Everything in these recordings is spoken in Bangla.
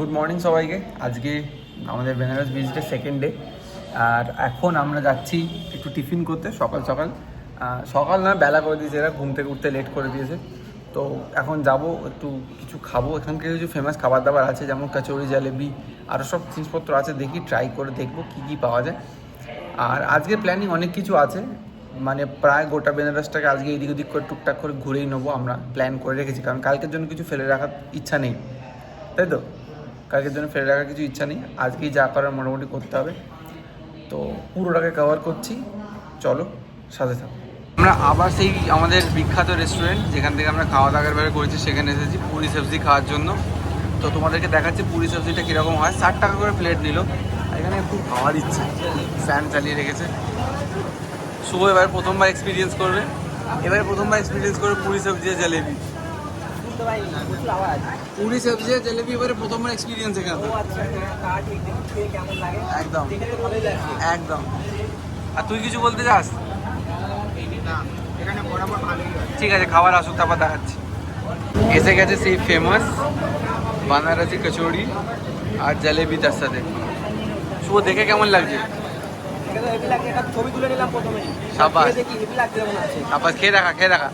গুড মর্নিং সবাইকে। আজকে আমাদের বেনারস ভিজিটের সেকেন্ড ডে আর এখন আমরা যাচ্ছি একটু টিফিন করতে সকাল সকাল। সকাল না, বেলা করে দিয়েছে। এরা ঘুম থেকে উঠতে লেট করে দিয়েছে। তো এখন যাব, একটু কিছু খাব। এখানকার কিছু ফেমাস খাবার দাবার আছে, যেমন কচুরি জালেবি আরও সব জিনিসপত্র আছে। দেখি ট্রাই করে দেখব কী কী পাওয়া যায়। আর আজকের প্ল্যানিং অনেক কিছু আছে। মানে প্রায় গোটা বেনারসটাকে আজকে এদিক ওদিক করে, টুকটাক করে ঘুরেই নেব আমরা। প্ল্যান করে রেখেছি। কারণ কালকের জন্য কিছু ফেলে রাখার ইচ্ছা নেই। তাই তো? কালকের জন্য ফেলে রাখার কিছু ইচ্ছা নেই। আজকেই যা করার মোটামুটি করতে হবে। তো পুরোটাকে কভার করছি। চলো, সাথে থাকো। আমরা আবার সেই আমাদের বিখ্যাত রেস্টুরেন্ট যেখান থেকে আমরা খাওয়া দাওয়ার বের করেছি, সেখানে এসেছি পুরি সবজি খাওয়ার জন্য। তো তোমাদেরকে দেখাচ্ছি পুরি সবজিটা কীরকম হয়। ষাট টাকা করে প্লেট নিল। এখানে একটু খাওয়ার ইচ্ছে। ফ্যান চালিয়ে রেখেছে। শুভ এবার প্রথমবার এক্সপিরিয়েন্স করবে। এবারে প্রথমবার এক্সপিরিয়েন্স করবে পুরি সবজি আর জলেবি পুরি সবজি আর জলেবি এবারে প্রথমবার এক্সপিরিয়েন্স এখানে। একদম। একদম। আর তুই কিছু বলতে চাস? ঠিক আছে খাবার আসুক তারপর দেখাচ্ছি। এসে গেছে সেই ফেমাস বানারসি কচুরি আর জলেবি তার সাথে। শুভ দেখে কেমন লাগছে? ছবি তুলে নিলাম প্রথমে। সাবাস। খেয়ে দেখি খেয়ে দেখা খেয়ে দেখা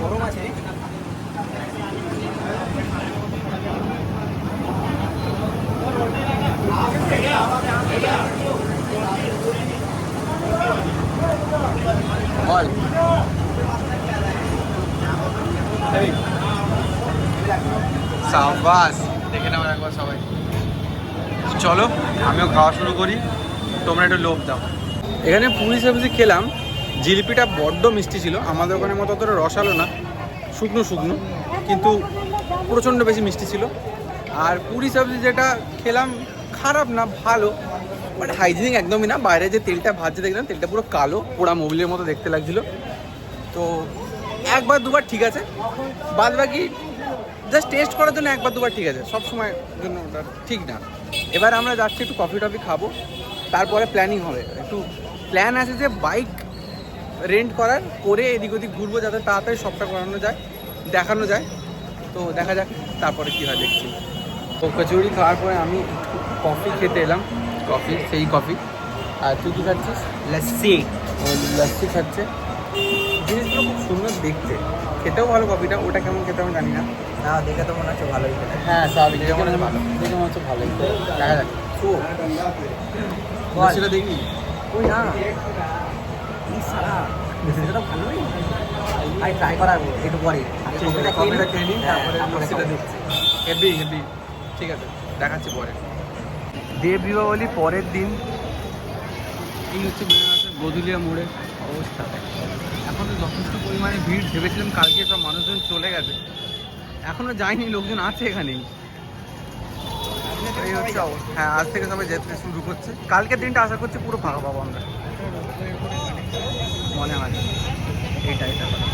গরম আছে বল সাবাস দেখে নাও একবার সবাই। চলো, আমিও খাওয়া শুরু করি। তোমরা একটু লোভ দাও। এখানে পুরি সবজি খেলাম। জিলিপিটা বড্ড মিষ্টি ছিল। আমাদের ওখানে মতো অতটা রসালো না। শুকনো শুকনো। কিন্তু প্রচণ্ড বেশি মিষ্টি ছিল। আর পুরি সবজি যেটা খেলাম, খারাপ না, ভালো। বাট হাইজিনিক একদমই না। বাইরে যে তেলটা ভাজছে, দেখলাম তেলটা পুরো কালো। পোড়া মোবিলের মতো দেখতে লাগছিল। তো একবার দুবার ঠিক আছে। বাদ বাকি জাস্ট টেস্ট করার জন্য একবার দুবার ঠিক আছে। সব সময় জন্য ওটা ঠিক না। এবার আমরা যাচ্ছি একটু কফি টফি খাব। তারপরে প্ল্যানিং হবে। একটু প্ল্যান আছে যে বাইক রেন্ট করার করে এদিক ওদিক ঘুরবো যাতে তাড়াতাড়ি সবটা করানো যায় দেখানো যায়। তো দেখা যাক তারপরে কী হয় দেখছি। তো কচুরি খাওয়ার পরে আমি কফি খেতে এলাম। কফি সেই কফি আর তুই কী খাচ্ছিস? লস্যি ও লাস্সি খাচ্ছে। দেখতে। খেতেও ভালো কপিটা ওটা কেমন খেতে আমি জানি না। না দেখে তো মনে হচ্ছে ভালোই খেতে। হ্যাঁ স্বাভাবিক দেখে মনে হচ্ছে ভালো। দেখে মনে হচ্ছে ভালোই দেখা যাক। দেখি। ওই না সারা সেটা ভালোই। আমি ট্রাই করাবো একটু পরে। খেয়ে নিই, নিই হ্যাঁ, তারপরে দেখছি। হেভি হেভি ঠিক আছে দেখাচ্ছি পরে। দেব দীপাবলি পরের দিন। এই হচ্ছে গদুলিয়া মোড়ের অবস্থা। এখন তো যথেষ্ট পরিমাণে ভিড়, ভেবেছিলাম কালকে সব মানুষজন চলে গেছে। এখনও যায়নি, লোকজন আছে এখানেই। হ্যাঁ আজ থেকে সবাই যেতে শুরু করছে। কালকের দিনটা আশা করছি পুরো ফাঁকা পাবো আমরা। মনে হয় এইটা এটা কথা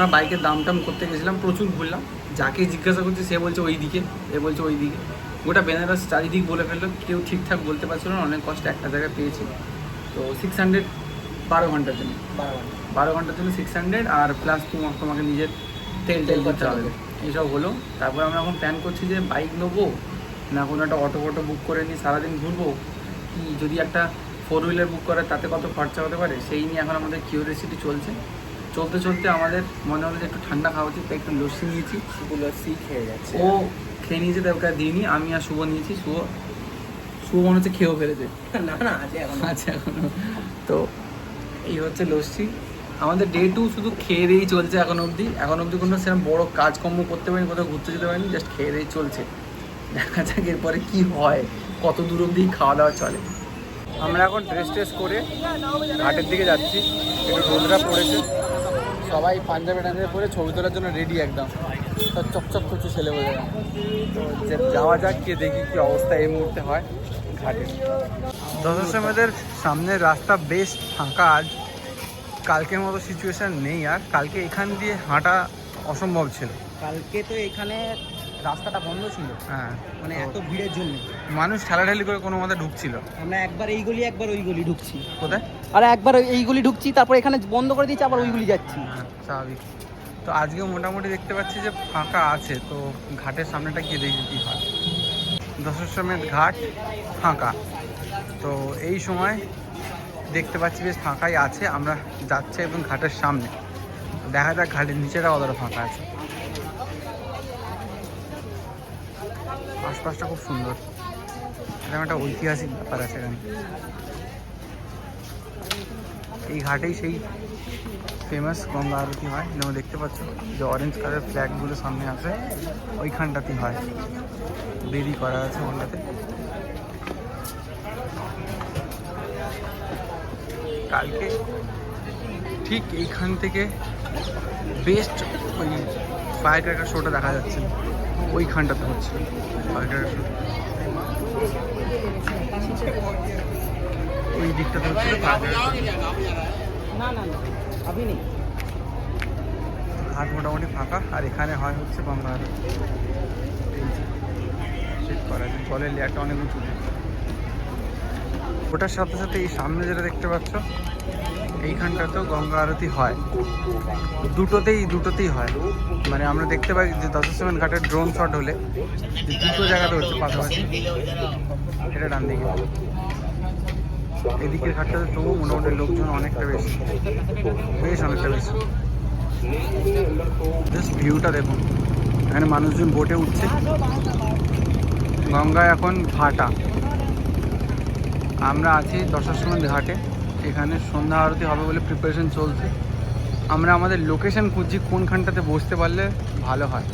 আমরা বাইকের দাম টাম করতে গেছিলাম প্রচুর ঘুরলাম। যাকে জিজ্ঞাসা করছি সে বলছে ওই দিকে এ বলছে ওই দিকে। গোটা বেনারস চারিদিক বলে ফেলল কেউ ঠিকঠাক বলতে পারছিল না অনেক কষ্টে একটা জায়গায় পেয়েছি। তো সিক্স হান্ড্রেড বারো ঘণ্টার জন্য। বারো ঘণ্টা। বারো ঘণ্টার জন্য সিক্স হান্ড্রেড আর প্লাস তোমার তোমাকে নিজের তেল টেল করতে হবে। এইসব হলো। তারপর আমরা এখন প্ল্যান করছি যে বাইক নেব না কোনো একটা অটো ফটো বুক করে নিই সারাদিন ঘুরবো। কি যদি একটা ফোর হুইলার বুক করে তাতে কত খরচা হতে পারে? সেই নিয়ে এখন আমাদের কিউরিয়াসিটি চলছে। চলতে চলতে আমাদের মনে হলো যে একটু ঠান্ডা খাওয়া উচিত তাই একটু লস্যি নিয়েছি। শুধু লস্যি খেয়ে যাচ্ছে। ও খেয়ে নিয়েছে তাই ওকে দিইনি। আমি আর শুভ নিয়েছি শুভ শুভ মনে হচ্ছে খেয়েও ফেলেছে। না না আছে এখন। আছে এখনও। তো এই হচ্ছে লস্যি। আমাদের ডে টু শুধু খেয়ে দিয়েই চলছে এখন অবধি। এখন অবধি কোনো সেরকম বড়ো কাজকর্ম করতে পারিনি কোথাও ঘুরতে যেতে পারিনি জাস্ট খেয়ে দিয়েই চলছে। দেখা যাক এরপরে কী হয় কত দূর অবধি খাওয়া দাওয়া চলে। আমরা এখন ড্রেস ট্রেস করে ঘাটের দিকে যাচ্ছি। একটু রোদরা পড়েছে। সবাই পাঞ্জাবি টাঞ্জাবি পরে ছবি তোলার জন্য রেডি একদম। সব চকচক করছে ছেলে বলে। তো যাওয়া যাক কে দেখি কি অবস্থা এই মুহূর্তে হয় ঘাটে। দশাশ্রমেদের সামনের রাস্তা বেশ ফাঁকা আজ কালকের মতো সিচুয়েশান নেই আর। কালকে এখান দিয়ে হাঁটা অসম্ভব ছিল। কালকে তো এখানে রাস্তাটা বন্ধ ছিল। হ্যাঁ। মানে এত ভিড়ের জন্য। মানুষ ঠেলাঠেলি করে কোনো মতে ঢুকছিল। আমরা একবার এই গলি একবার ওই গলি ঢুকছি। কোথায়? আর একবার ওই- এই গলি ঢুকছি তারপর এখানে বন্ধ করে দিয়েছি আবার ওইগুলি যাচ্ছি। হ্যাঁ, স্বাভাবিক। তো আজকে মোটামুটি দেখতে পাচ্ছি যে ফাঁকা আছে তো ঘাটের সামনেটা গিয়ে দেখি কী হয়। দশাশ্রমের ঘাট ফাঁকা। তো এই সময় দেখতে পাচ্ছি বেশ ফাঁকাই আছে আমরা যাচ্ছি এবং ঘাটের সামনে। দেখা যাক ঘাটের নিচেটা কতটা ফাঁকা আছে। আশপাশটা খুব সুন্দর। এরকম একটা ঐতিহাসিক ব্যাপার আছে এখানে। এই ঘাটেই সেই ফেমাস গঙ্গা আরতি হয়। যেমন দেখতে পাচ্ছ, যে অরেঞ্জ কালার ফ্ল্যাগগুলো সামনে আছে, ওইখানটাতেই হয়। বেরি করা আছে ওখানটাতে কালকে ঠিক এইখান থেকে বেস্ট ওই ফায়ার ক্র্যাকার শোটা দেখা যাচ্ছে। ওইখানটাতে হচ্ছে। ফায়ার ক্র্যাকার শো ওই দিকটাতে হচ্ছে ফায়ার ক্র্যাকার না না না আপনি নেই। ঘাট মোটামুটি ফাঁকা আর এখানে হয় হচ্ছে গঙ্গা আরতি এই যে সেট করা আছে জলের লেয়ারটা অনেক উঁচু। ওটার সাথে সাথে এই সামনে যেটা দেখতে পাচ্ছ এইখানটাতেও গঙ্গা আরতি হয়। দুটোতেই দুটোতেই হয়। মানে আমরা দেখতে পাই যে দশাশ্রমেন ঘাটের ড্রোন শট হলে দুটো জায়গাতে হচ্ছে পাশাপাশি। এটা ডান দিকে। এদিকের ঘাটটাতে তবু মোটামুটি লোকজন অনেকটা বেশি। বেশ অনেকটা বেশি। জাস্ট ভিউটা দেখুন। এখানে মানুষজন বোটে উঠছে। গঙ্গা এখন ভাটা। আমরা আছি দশাশ্রমের ঘাটে এখানে সন্ধ্যা আরতি হবে বলে প্রিপারেশন চলছে। আমরা আমাদের লোকেশন খুঁজছি কোনখানটাতে বসতে পারলে ভালো হয়।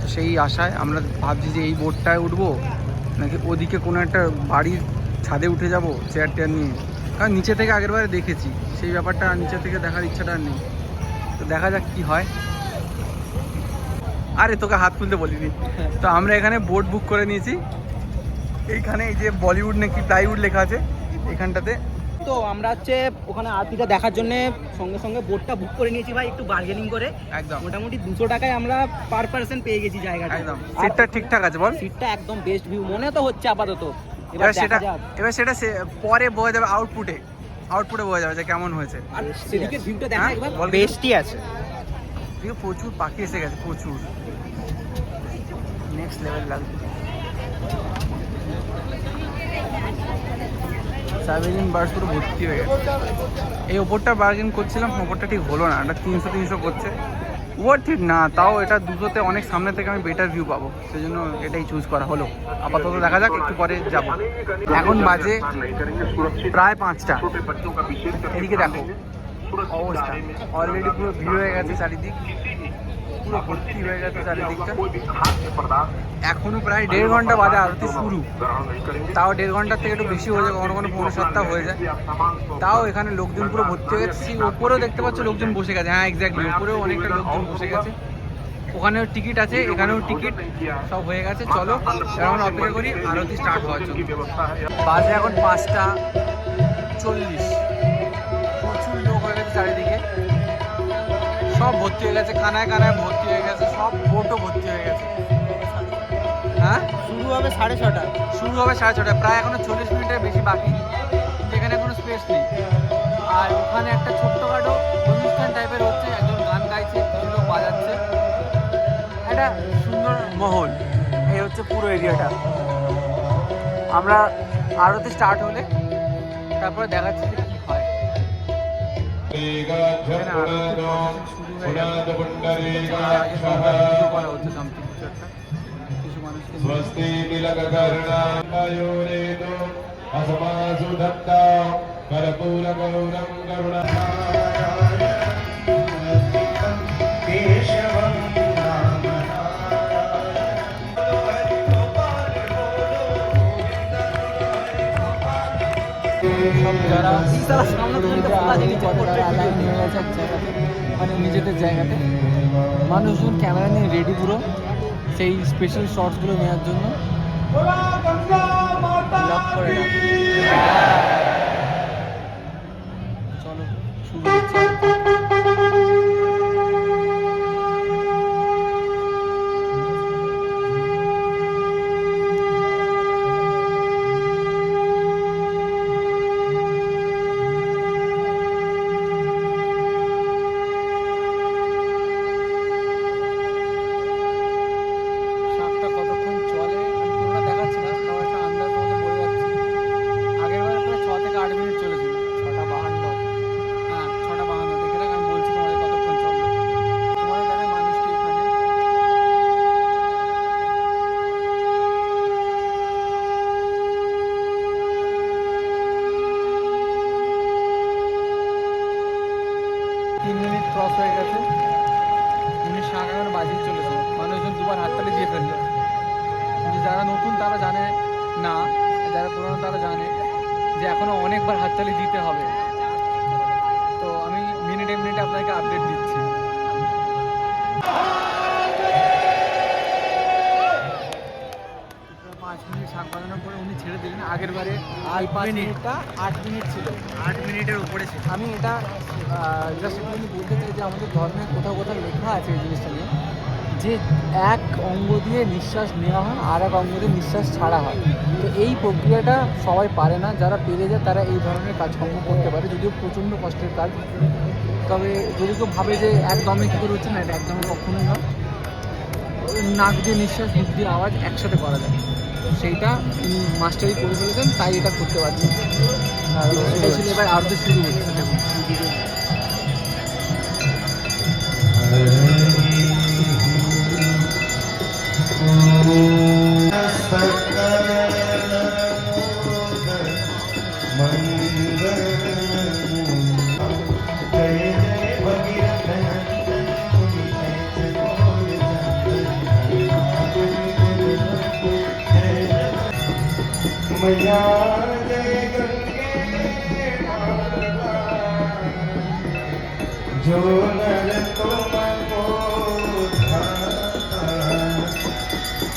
তো সেই আশায় আমরা ভাবছি যে এই বোটটায় উঠবো। নাকি ওদিকে কোনো একটা বাড়ির ছাদে উঠে যাব চেয়ার টেয়ার নিয়ে। কারণ নিচে থেকে আগেরবারে দেখেছি সেই ব্যাপারটা আর নিচে থেকে দেখার ইচ্ছাটা আর নেই। তো দেখা যাক কি হয়। আরে তোকে হাত তুলতে বলিনি। তো আমরা এখানে বোট বুক করে নিয়েছি। এইখানে এই যে বলিউড নাকি প্লাইউড লেখা আছে এখানটাতে তো আমরা হচ্ছে ওখানে আরতিটা দেখার জন্য সঙ্গে সঙ্গে বোটটা বুক করে নিয়েছি ভাই একটু বার্গেনিং করে। একদম। মোটামুটি দুশো টাকায় আমরা পার পার্সন পেয়ে গেছি জায়গাটা। একদম। সিটটা ঠিকঠাক আছে বল। সিটটা একদম বেস্ট ভিউ মনে তো হচ্ছে আপাতত। এবার সেটা এবার সেটা সে- পরে বোঝা যাবে আউটপুটে আউটপুটে বোঝা যাবে যে কেমন হয়েছে। আর সেদিকে ভিউটা দেখা হ্যাঁ, একবার বেস্টই আছে। এদিকে প্রচুর পাখি এসে গেছে প্রচুর। নেক্সট লেভেল লাগবে। সার্ভেলিং বার্ডস পুরো ভর্তি হয়ে গেছে। এই ওপরটা বার্গেন করছিলাম ওপরটা ঠিক হলো না। এটা তিনশো তিনশো করছে। ওয়ার্থ না, তাও এটা দুটোতে অনেক সামনে থেকে আমি বেটার ভিউ পাবো। সেই জন্য এটাই চুজ করা হলো। আপাতত দেখা যাক, একটু পরে যাব। এখন বাজে প্রায় পাঁচটা। এদিকে দেখো, অবস্থা। অলরেডি পুরো ভিড় হয়ে গেছে চারিদিক। পুরো ভর্তি হয়ে গেছে চারিদিকটা। এখনও প্রায় দেড় ঘণ্টা বাদে আরতি শুরু। তাও দেড় ঘণ্টার থেকে একটু বেশি হয়ে যায়, কখনো কোনো পৌনে সাতটা হয়ে যায়। তাও এখানে লোকজন পুরো ভর্তি হয়ে গেছে। ওপরেও দেখতে পাচ্ছ লোকজন বসে গেছে। হ্যাঁ এক্স্যাক্টলি ওপরেও অনেকটা লোকজন বসে গেছে। ওখানেও টিকিট আছে, এখানেও টিকিট সব হয়ে গেছে। চলো এখন অপেক্ষা করি, আরতি স্টার্ট হওয়ার জন্য। বাজে এখন পাঁচটা চল্লিশ। সব ভর্তি হয়ে গেছে কানায় কানায় ভর্তি হয়ে গেছে সব বোটও ভর্তি হয়ে গেছে। হ্যাঁ? শুরু হবে সাড়ে ছটা। শুরু হবে সাড়ে ছটায় প্রায় এখনও চল্লিশ মিনিটের বেশি বাকি। যেখানে কোনো স্পেস নেই। আর ওখানে একটা ছোট্টখাটো অনুষ্ঠান টাইপের হচ্ছে একজন গান গাইছে কিছু বাজাচ্ছে। একটা সুন্দর মহল এই হচ্ছে পুরো এরিয়াটা আমরা আরতি স্টার্ট হলে তারপরে দেখাচ্ছি যে কী হয়। এখানে আরতির processing শুরু হয়ে গেছে। আগে সন্ধ্যায় পুজো করা হচ্ছে something কিছু একটা। কিছু মানুষকে নিয়ে। स्वस्ति तिलककर्णायोरेतो असमासु दत्ता कर्पूरगौरं करुणा केशवं সব যারা এই সালা সামনে থেকে পুরোহিতরা ফুল আছে, আরতি নিচে করে মানে নিজেদের জায়গাতে। মানুষজন ক্যামেরা নিয়ে রেডি পুরো। সেই স্পেশাল শর্টসগুলো নেওয়ার জন্য। লাভ করে যারা নতুন তারা জানে না যারা পুরনো তারা জানে যে এখনও অনেকবার হাততালি দিতে হবে। তো আমি মিনিটে মিনিটে আপনাকে আপডেট দিচ্ছি। পাঁচ মিনিট শাক বাজানোর পরে উনি ছেড়ে দিলেন। আগের বারে আট মিনিটটা আট মিনিট ছিল। আট মিনিটের উপরে ছিল। আমি এটা জাস্ট একটু বলতে চাই যে আমাদের ধর্মে কোথাও কোথাও লেখা আছে এই জিনিসটা নিয়ে। যে এক অঙ্গ দিয়ে নিঃশ্বাস নেওয়া হয়, আর এক অঙ্গ দিয়ে নিঃশ্বাস ছাড়া হয়। তো এই প্রক্রিয়াটা সবাই পারে না। যারা পেরে যায়, তারা এই ধরনের কাজকর্ম করতে পারে, যদিও প্রচণ্ড কষ্টের কাজ। তবে যদি কেউ ভাবে যে একদমে কী করে হচ্ছে, না, এটা একদমে কখনোই নয়। নাক দিয়ে নিঃশ্বাস, মুখ দিয়ে আওয়াজ একসাথে করা যায়। সেইটা মাস্টারি করে ফেলেছেন, তাই এটা করতে পারছেন। এবার আরতি শুরু হচ্ছে। দেখুন मैया जय गंगे माता, जो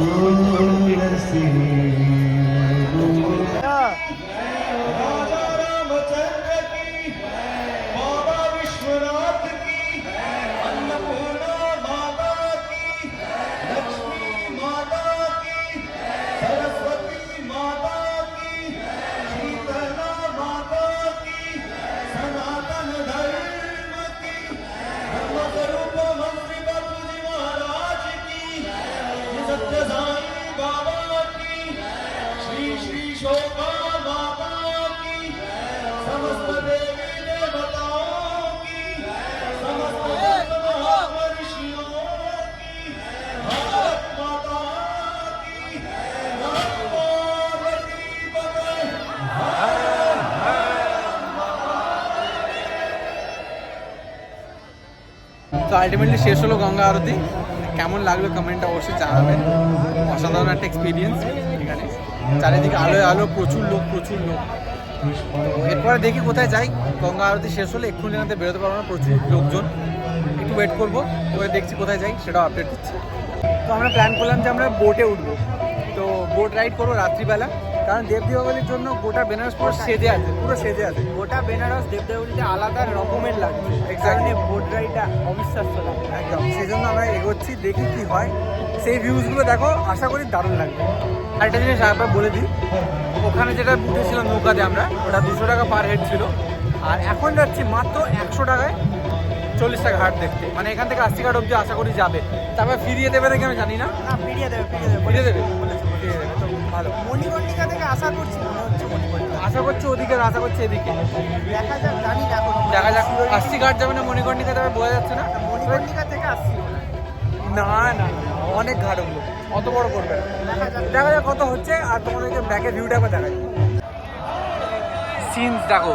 ഓ മനസ്സിനെ আলটিমেটলি শেষ হলো গঙ্গা আরতি। কেমন লাগল কমেন্টটা অবশ্যই জানাবেন। অসাধারণ একটা এক্সপিরিয়েন্স এখানে। চারিদিকে আলোয় আলো, প্রচুর লোক প্রচুর লোক। এরপরে দেখি কোথায় যাই। গঙ্গা আরতি শেষ হলে এক্ষুনি জানাতে বেরোতে পারব না, প্রচুর লোকজন। একটু ওয়েট করব, এবার দেখছি কোথায় যাই, সেটাও আপডেট দিচ্ছি। তো আমরা প্ল্যান করলাম যে আমরা বোটে উঠবো। তো বোট রাইড করব রাত্রিবেলা। কারণ দেব দীপাবলির জন্য গোটা বেনারস পুরো সেজে আছে পুরো সেজে আছে। গোটা বেনারস দেবদেবলিতে আলাদা রকমের লাগছে। Exactly. বোট রাইডটা অবিশ্বাস্য একদম। সেই জন্য আমরা এগোচ্ছি দেখি কি হয়। সেই ভিউজগুলো দেখো আশা করি দারুণ লাগবে। আরেকটা জিনিস একবার বলে দিই ওখানে যেটা উঠেছিলাম নৌকাতে আমরা ওটা দুশো টাকা পার হেড ছিল। আর এখন যাচ্ছি মাত্র একশো টাকায় চল্লিশ টাকা হাট দেখতে। মানে এখান থেকে আশি ঘাট অব্দি আশা করি যাবে। তারপর ফিরিয়ে দেবে নাকি আমি জানি না। ফিরিয়ে দেবে ফিরিয়ে দেবে। ফিরিয়ে দেবে? ভালো। মণিকর্ণিকা থেকে আশা করছি মনে হচ্ছে মণিকর্ণিকা আশা করছি ওদিকে আশা করছি এদিকে। দেখা যাক জানি না এখন। দেখা যাক আশি ঘাট যাবে না মণিকর্ণিকা যাবে বোঝা যাচ্ছে না? মণিকর্ণিকা থেকে আসছি না না অনেক ঘাট ওগুলো অত বড় করবে দেখা যাক। কত হচ্ছে আর তোমাদেরকে ব্যাকের ভিউটা একবার দেখাই। সিনস দেখো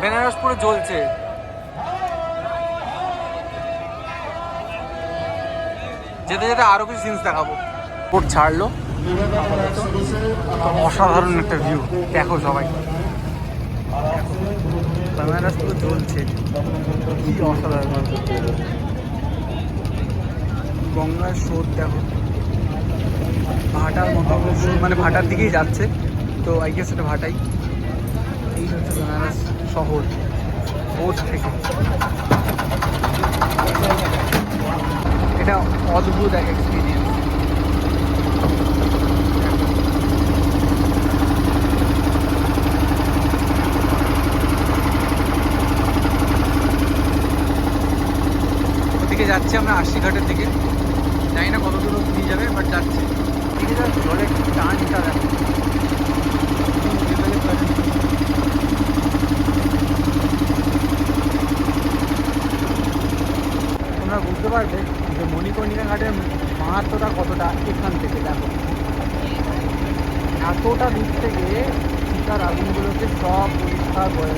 বেনারস পুরো জ্বলছে। যেতে যেতে আরও কিছু সিনস দেখাবো। বোট ছাড়লো। অসাধারণ একটা ভিউ দেখো সবাই। বেনারস পুরো জ্বলছে। কি অসাধারণ। গঙ্গার স্রোত দেখো। ভাটার মতো মানে ভাটার দিকেই যাচ্ছে। তো আই গেস এটা ভাটাই। এই হচ্ছে বেনারস শহর। বোট থেকে। এটা অদ্ভুত এক এক্সপিরিয়েন্স যাচ্ছি আমরা আশি ঘাটের দিকে। জানি না কত দূর অব্দি যাবে বাট যাচ্ছে। এদিকে যা, জলের টানটা দেখো। তোমরা বুঝতে পারবে যে মণিকর্ণিকা ঘাটের মাহাত্মটা কতটা এখান থেকে, দেখো। এতটা দূর থেকে শিকার আগুনগুলোকে সব পরিষ্কার করে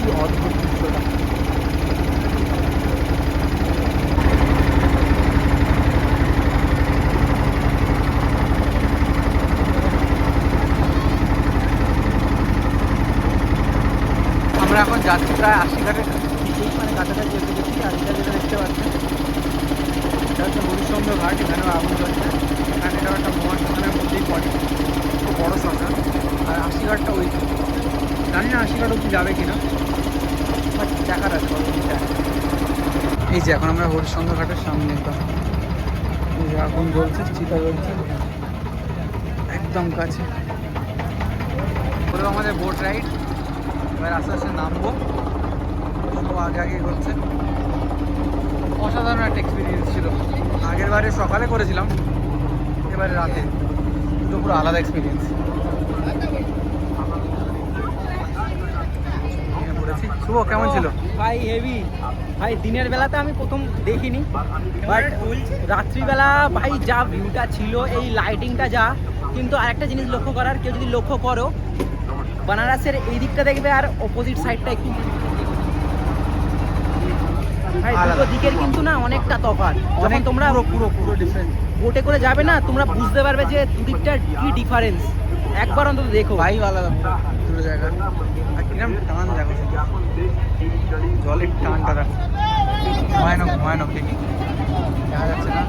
কি অদ্ভুত দৃশ্যটা। আমরা এখন যাচ্ছি প্রায় আশি ঘাটের দিকেই মানে কাছাকাছি এসে গেছি আর এটা যেটা দেখতে পাচ্ছেন এটা হচ্ছে হরিশ্চন্দ্র ঘাট এখানেও আগুন জ্বলছে এখানে এটাও একটা মহাশ্মশানের মধ্যেই পড়ে খুব বড় শ্মশান আর আশি ঘাটটা ওই জানি না আশি ঘাট অব্দি যাবে কিনা বাট দেখার আছে। এই যে এখন আমরা হরিশ্চন্দ্র ঘাটের সামনে একদম। এই যে আগুন জ্বলছে চিতা জ্বলছে। একদম কাছে। আমাদের বোট রাইড এবার আস্তে আস্তে নামবো। সব আগে আগে করছে। অসাধারণ একটা এক্সপিরিয়েন্স ছিল। আগের বারে সকালে করেছিলাম এবারে রাতে। দুটো পুরো আলাদা এক্সপিরিয়েন্স শুভ কেমন ছিল? ভাই হেভি ভাই দিনের বেলাতে আমি প্রথম দেখিনি। বাট রাত্রিবেলা ভাই যা ভিউটা ছিল এই লাইটিংটা যা কিন্তু আরেকটা জিনিস লক্ষ্য করার কেউ যদি লক্ষ্য করো বানারসের এই দিকটা দেখবে আর অপোজিট সাইডটা একটু দুটো। দিকের কিন্তু না অনেকটা তফাৎ। যখন তোমরা পুরো পুরো পুরো ডিফারেন্ট বোটে করে যাবে না তোমরা বুঝতে পারবে যে দুদিকটার কি ডিফারেন্স একবার অন্তত দেখো। ভাই আলাদা দুটো জায়গা। আর কিরম টান দেখো জলের টানটা দেখো। ভয়ানক ভয়ানক দেখি। দেখা যাচ্ছে না।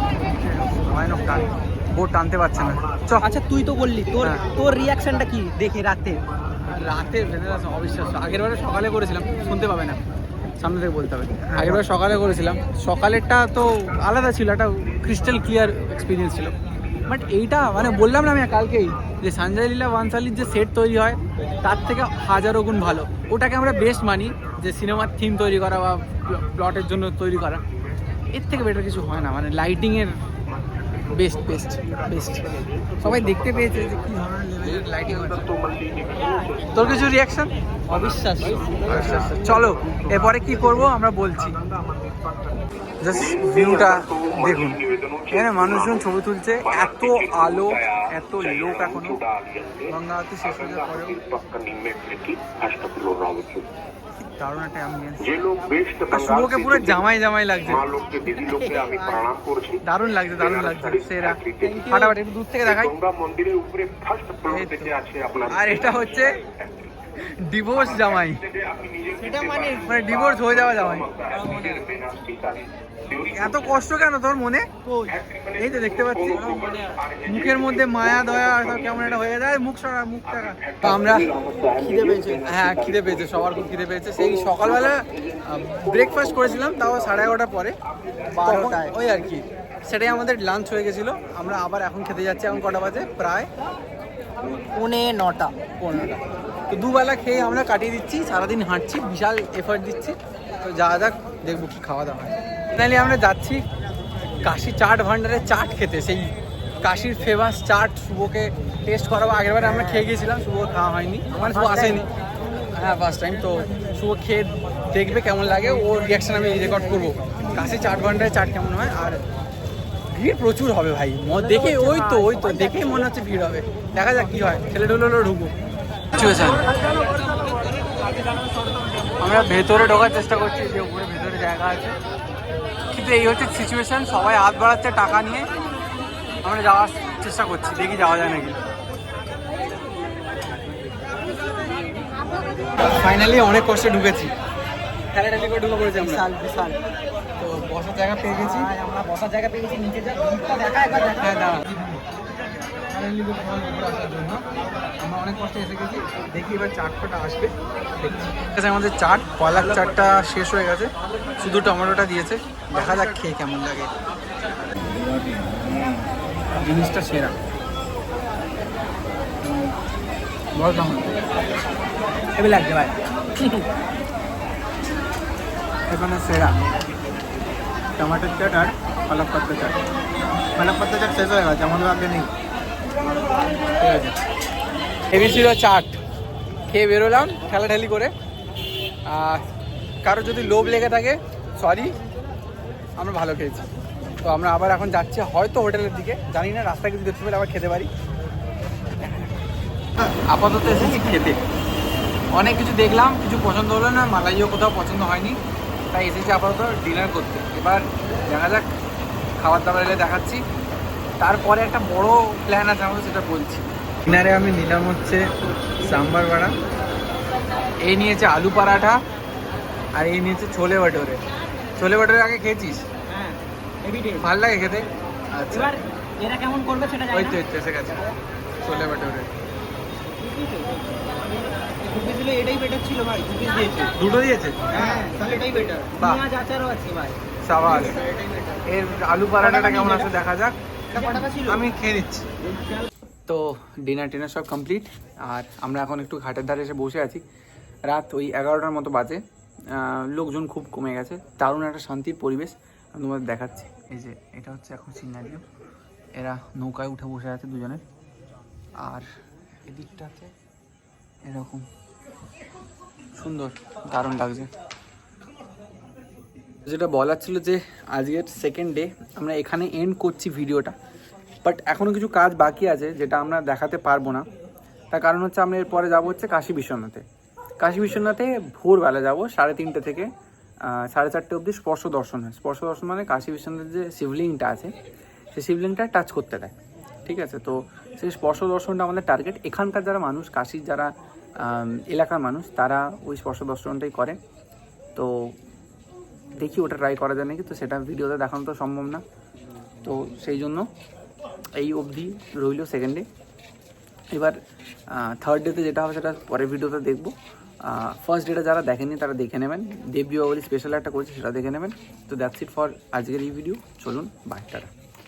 ভয়ানক টান। বোট টানতে পারছে না। চ। আচ্ছা তুই তো বললি তোর হ্যাঁ। তোর রিয়াকশনটা কি দেখে রাতে? রাতে অবিশ্বাস্য। আগের বারে সকালে করেছিলাম শুনতে পাবে না। সামনে থেকে বলতে হবে। আগের বারে সকালে করেছিলাম। সকালেরটা তো আলাদা ছিল একটা ক্রিস্টাল ক্লিয়ার এক্সপিরিয়েন্স ছিল। বাট এইটা মানে বললাম না আমি কালকেই যে সঞ্জয় লীলা ওয়ানসালির যে সেট তৈরি হয় তার থেকে হাজারো গুণ ভালো। ওটাকে আমরা বেস্ট মানি যে সিনেমার থিম তৈরি করা বা প্লটের জন্য তৈরি করা। এর থেকে বেটার কিছু হয় না মানে লাইটিংয়ের বেস্ট বেস্ট বেস্ট সবাই দেখতে পেয়েছে যে কী ধরনের লেভেলের লাইটিং তোর কিছু রিয়াকশন চলো এরপরে কি করব আমরা বলছি। জাস্ট ভিউটা দেখুন। এখানে মানুষজন ছবি তুলছে এত আলো এত লোক এখন। গঙ্গা শেষ হয়ে শুভকে পুরো জামাই জামাই লাগছে। দারুণ লাগছে দারুণ লাগছে। সেরা। ফাটাফাটি দূর থেকে দেখাই। মন্দিরের উপরে আর এটা হচ্ছে ডিভোর্স জামাই। সেটা মানে মানে ডিভোর্স হয়ে যাওয়া জামাই। এত কষ্ট কেন তোর মনে? এই তো দেখতে পাচ্ছি। মুখের মধ্যে মায়া দয়া আর কেমন একটা হয়ে যায়। মুখ সরা মুখ টাকা তো আমরা খিদে পেয়েছে। হ্যাঁ খিদে পেয়েছে সবার খুব খিদে পেয়েছে। সেই সকালবেলা ব্রেকফাস্ট করেছিলাম তাও সাড়ে এগারোটার পরে। বারোটায়। ওই আর কি। সেটাই আমাদের লাঞ্চ হয়ে গেছিল। আমরা আবার এখন খেতে যাচ্ছি এখন কটা বাজে? প্রায় পৌনে নটা। পনেরোটা তো দুবেলা খেয়ে আমরা কাটিয়ে দিচ্ছি সারাদিন হাঁটছি বিশাল এফার্ট দিচ্ছি। তো যা যাক দেখব কি খাওয়া দাওয়া হয়। ফাইনালি আমরা যাচ্ছি কাশি চাট ভান্ডারে চাট খেতে। সেই কাশির ফেমাস চাট শুভকে টেস্ট করাবো। আগের বারে আমরা খেয়ে গেছিলাম শুভ খাওয়া হয়নি। মানে শুভ আসেনি। হ্যাঁ ফার্স্ট টাইম তো শুভ খেয়ে দেখবে কেমন লাগে। ওর রিয়াকশন আমি রেকর্ড করব। কাশি চাট ভান্ডারে চাট কেমন হয়? আর ভিড় প্রচুর হবে ভাই। দেখে ওই তো ওই তো। দেখেই মনে হচ্ছে ভিড় হবে। দেখা যাক কি হয়। ছেলে ঢুলো ঢুকবো। সিচুয়েশন আমরা ভেতরে ঢোকার চেষ্টা করছি যে উপরে ভেতরে জায়গা আছে। কিন্তু এই হচ্ছে সিচুয়েশন সবাই হাত বাড়াচ্ছে টাকা নিয়ে। আমরা যাওয়ার চেষ্টা করছি দেখি যাওয়া যায় নাকি। ফাইনালি অনেক কষ্টে ঢুকেছি। ঠেলাঠেলি করে ঢুকে পড়েছি আমরা। বিশাল বিশাল। তো বসার জায়গা পেয়ে গেছি। আমরা বসার জায়গা পেয়ে গেছি নিচে যা দেখা একবার দেখা। হ্যাঁ দাঁড়া ফাইনালি তো তোমার উপরে আসার জন্য। আমরা অনেক কষ্টে এসে গেছি। দেখি এবার চাট কটা আসবে। দেখছি আমাদের চাট কলার চাটটা শেষ হয়ে গেছে। শুধু টমেটোটা দিয়েছে। দেখা যাক খেয়ে কেমন লাগে। জিনিসটা সেরা। বল কেমন হেভি লাগছে ভাই। এখানে সেরা। টমেটোর চাট আর পালক পাত্তা চাট পালক পাত্তা চাট শেষ হয়ে গেছে আমাদের আগে নেই। হেভি ছিল চাট খেয়ে বেরোলাম, ঠেলাঠেলি করে। আর কারও যদি লোভ লেগে থাকে সরি আমরা ভালো খেয়েছি। তো আমরা আবার এখন যাচ্ছি হয়তো হোটেলের দিকে। জানি না, রাস্তায় কিছু দেখতে পেলে আবার খেতে পারি। আপাতত এসেছি খেতে। অনেক কিছু দেখলাম, কিছু পছন্দ হলো না, মালাইও কোথাও পছন্দ হয়নি। তাই এসেছি আপাতত ডিনার করতে। এবার দেখা যাক, খাবার দাবার এলে দেখাচ্ছি। তারপরে একটা বড় প্ল্যান আছে আমাদের সেটা বলছি। ডিনারে আমি নিলাম হচ্ছে সাম্বার বড়া। এই নিয়েছে আলু পরাঠা আর এই নিয়েছে ছোলে ভাটোরে। ছোলে ভাটোরে আগে খেয়েছিস? হ্যাঁ ভালো লাগে খেতে? আচ্ছা। এবার এরা কেমন করবে সেটা জানি ওই না তো এসে গেছে। ছোলে ভাটোরে। এটাই বেটার ছিল ভাই দিয়েছে। দুটো দিয়েছে? হ্যাঁ তাহলে এটাই বেটার পেঁয়াজ আচারও আছে ভাই। সাবাস। এর আলু পরাঠাটা কেমন আছে দেখা যাক। আমি খেয়ে নিচ্ছি। তো ডিনার টিনার সব কমপ্লিট আর আমরা এখন একটু ঘাটের ধারে এসে বসে আছি। রাত ওই এগারোটার মতো বাজে। লোকজন খুব কমে গেছে। দারুণ একটা শান্তির পরিবেশ আমি তোমাদের দেখাচ্ছি। এই যে এটা হচ্ছে এখন সিনারিও এরা নৌকায় উঠে বসে আছে দুজনে। আর এদিকটাতে এরকম সুন্দর দারুণ লাগছে। যেটা বলার ছিল যে আজকের সেকেন্ড ডে আমরা এখানে এন্ড করছি ভিডিওটা। বাট এখনও কিছু কাজ বাকি আছে যেটা আমরা দেখাতে পারব না। তার কারণ হচ্ছে আমরা এরপরে যাব হচ্ছে কাশী বিশ্বনাথে। কাশী বিশ্বনাথে ভোরবেলা যাব সাড়ে তিনটে থেকে সাড়ে চারটে অবধি স্পর্শ দর্শন হয়। স্পর্শ দর্শন মানে কাশী বিশ্বনাথের যে শিবলিংটা আছে, সেই শিবলিংটা টাচ করতে দেয়। ঠিক আছে? তো সেই স্পর্শ দর্শনটা আমাদের টার্গেট এখানকার যারা মানুষ, কাশীর যারা এলাকার মানুষ, তারা ওই স্পর্শ দর্শনটাই করে। তো দেখি, ওটা ট্রাই করা যায় নাকি? তো সেটা ভিডিওতে দেখানো তো সম্ভব না। তো সেই জন্য এই অবধি রইল সেকেন্ড ডে এবার থার্ড ডেতে যেটা হবে, সেটা পরের ভিডিওতে দেখব। ফার্স্ট ডেটা যারা দেখেনি তারা দেখে নেবেন। দেব দীপাবলি স্পেশাল একটা করেছে, সেটা দেখে নেবেন। তো দ্যাটস ইট ফর আজকের এই ভিডিও চলুন বাই